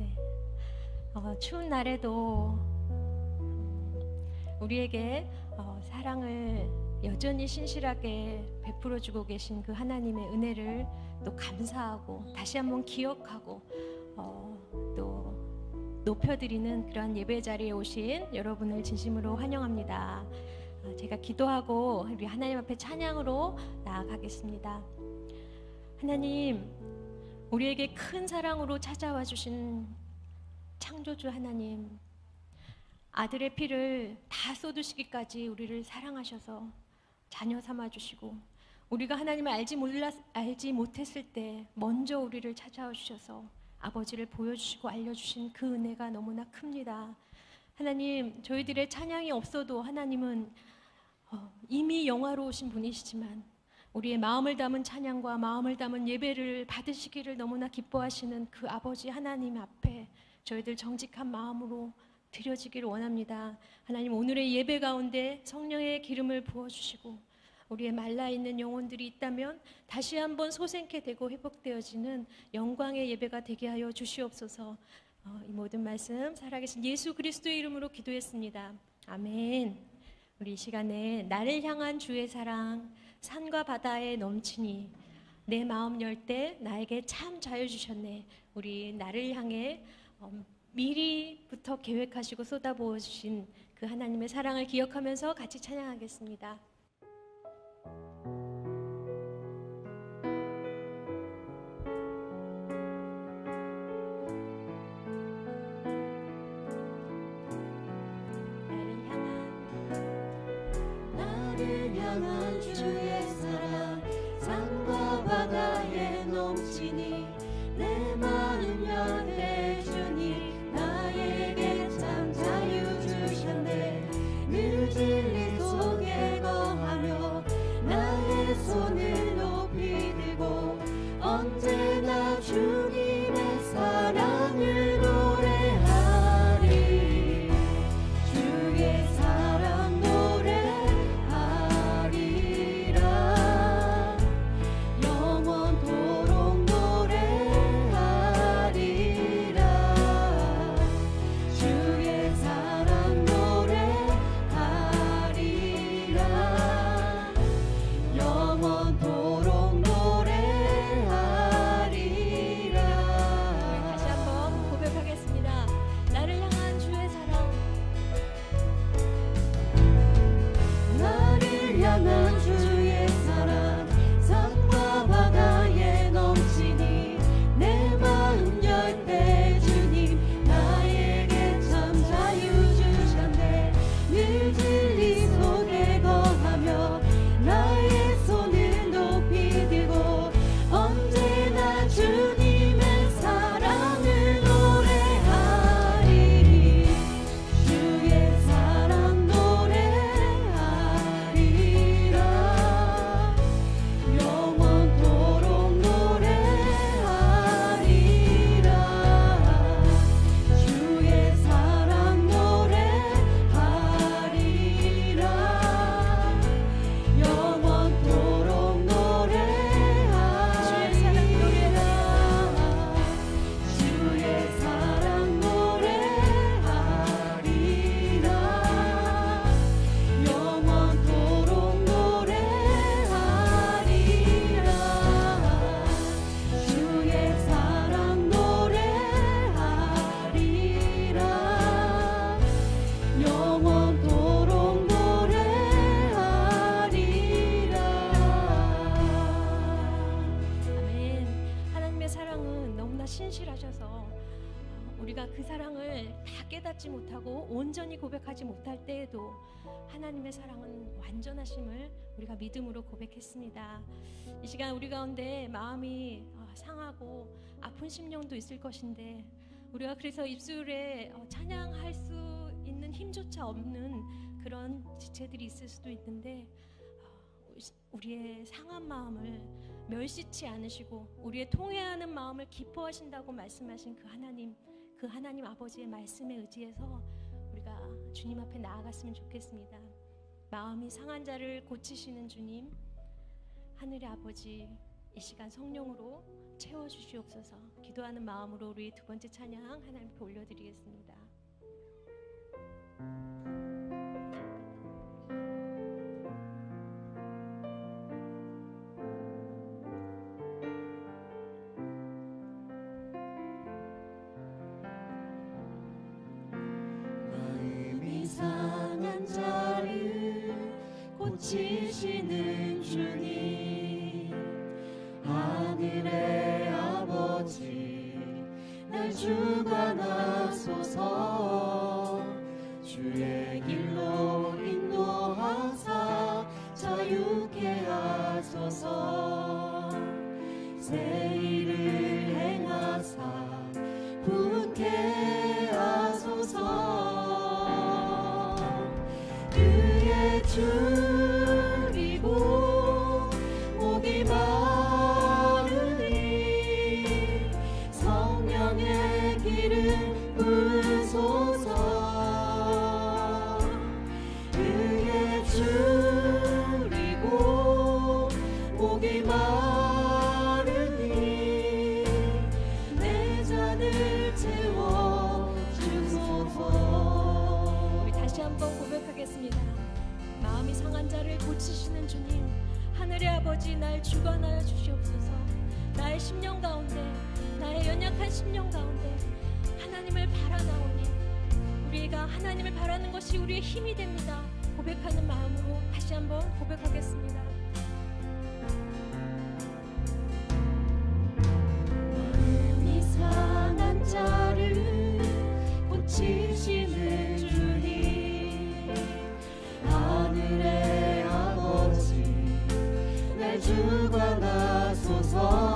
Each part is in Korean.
네. 어, 추운 날에도 음, 우리에게 어, 사랑을 여전히 신실하게 베풀어 주고 계신 그 하나님의 은혜를 또 감사하고 다시 한번 기억하고 어, 또 높여드리는 그런 예배 자리에 오신 여러분을 진심으로 환영합니다. 어, 제가 기도하고 우리 하나님 앞에 찬양으로 나아가겠습니다. 하나님, 우리에게 큰 사랑으로 찾아와 주신 창조주 하나님, 아들의 피를 다 쏟으시기까지 우리를 사랑하셔서 자녀 삼아 주시고 우리가 하나님을 알지 몰랐 알지 못했을 때 먼저 우리를 찾아와 주셔서 아버지를 보여주시고 알려주신 그 은혜가 너무나 큽니다. 하나님, 저희들의 찬양이 없어도 하나님은 어, 이미 영화로우신 분이시지만 우리의 마음을 담은 찬양과 마음을 담은 예배를 받으시기를 너무나 기뻐하시는 그 아버지 하나님 앞에 저희들 정직한 마음으로 드려지기를 원합니다. 하나님 오늘의 예배 가운데 성령의 기름을 부어 주시고 우리의 말라 있는 영혼들이 있다면 다시 한번 소생케 되고 회복되어지는 영광의 예배가 되게 하여 주시옵소서. 어, 이 모든 말씀 살아계신 예수 그리스도의 이름으로 기도했습니다. 아멘. 우리 이 시간에 나를 향한 주의 사랑 산과 바다에 넘치니 내 마음 열 때 나에게 참 자유 주셨네. 우리 나를 향해 어, 미리부터 계획하시고 쏟아부어 주신 그 하나님의 사랑을 기억하면서 같이 찬양하겠습니다. 넘치 온전히 고백하지 못할 때에도 하나님의 사랑은 완전하심을 우리가 믿음으로 고백했습니다. 이 시간 우리 가운데 마음이 어, 상하고 아픈 심령도 있을 것인데 우리가 그래서 입술에 어, 찬양할 수 있는 힘조차 없는 그런 지체들이 있을 수도 있는데 어, 우리의 상한 마음을 멸시치 않으시고 우리의 통회하는 마음을 기뻐하신다고 말씀하신 그 하나님, 그 하나님 아버지의 말씀에 의지해서 주님 앞에 나아갔으면 좋겠습니다. 마음이 상한 자를 고치시는 주님, 하늘의 아버지, 이 시간 성령으로 채워 주시옵소서. 기도하는 마음으로 우리 두 번째 찬양 하나님께 올려드리겠습니다. 보완하여 주시옵소서. 나의 심령 가운데 나의 연약한 심령 가운데 하나님을 바라나오니 우리가 하나님을 바라는 것이 우리의 힘이 됩니다. 고백하는 마음으로 다시 한번 고백하겠습니다. 마음이 상한 자를 고치시 时光的蹉跎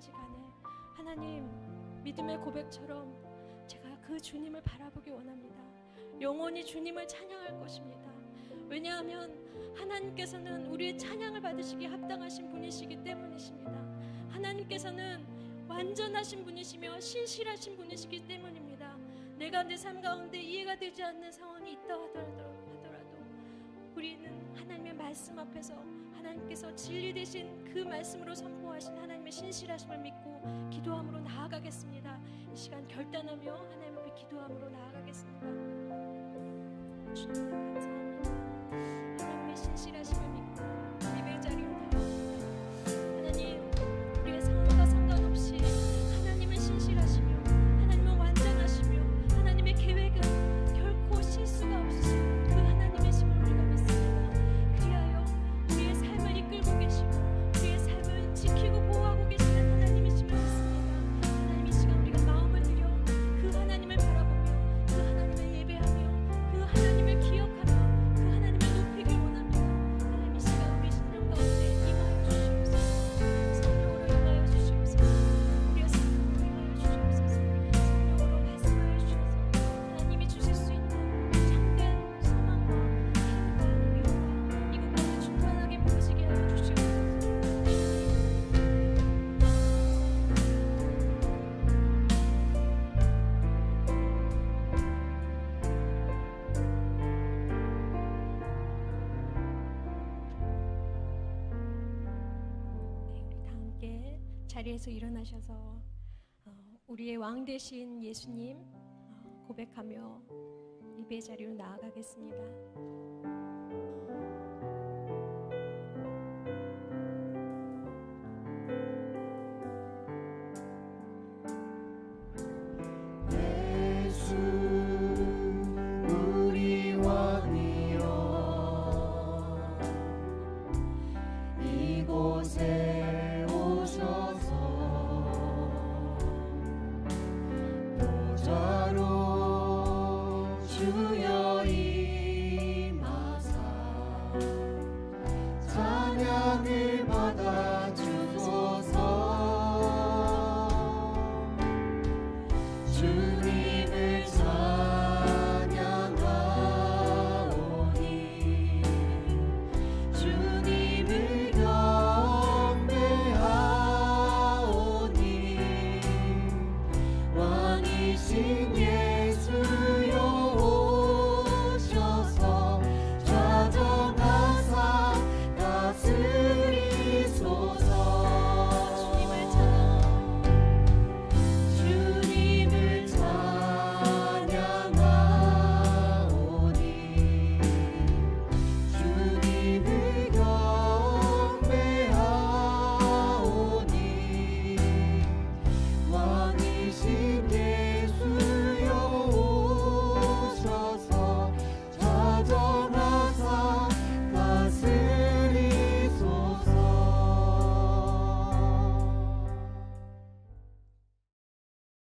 처해 있던지 간에 하나님 믿음의 고백처럼 제가 그 주님을 바라보기 원합니다. 영원히 주님을 찬양할 것입니다. 왜냐하면 하나님께서는 우리의 찬양을 받으시기에 합당하신 분이시기 때문이십니다. 하나님께서는 완전하신 분이시며 신실하신 분이시기 때문입니다. 내가 내 삶 가운데 이해가 되지 않는 상황이 있다 하더라도 우리는 하나님의 말씀 앞에서 하나님께서 진리 되신 그 말씀으로 선포하신 하나님의 신실하심을 믿고 기도함으로 나아가겠습니다. 이 시간 결단하며 하나님 앞에 기도함으로 나아가겠습니다. 주님 감사합니다. 하나님의 신실하심을 자리에서 일어나셔서 어, 우리의 왕 되신 예수님 어, 고백하며 예배 자리로 나아가겠습니다. to.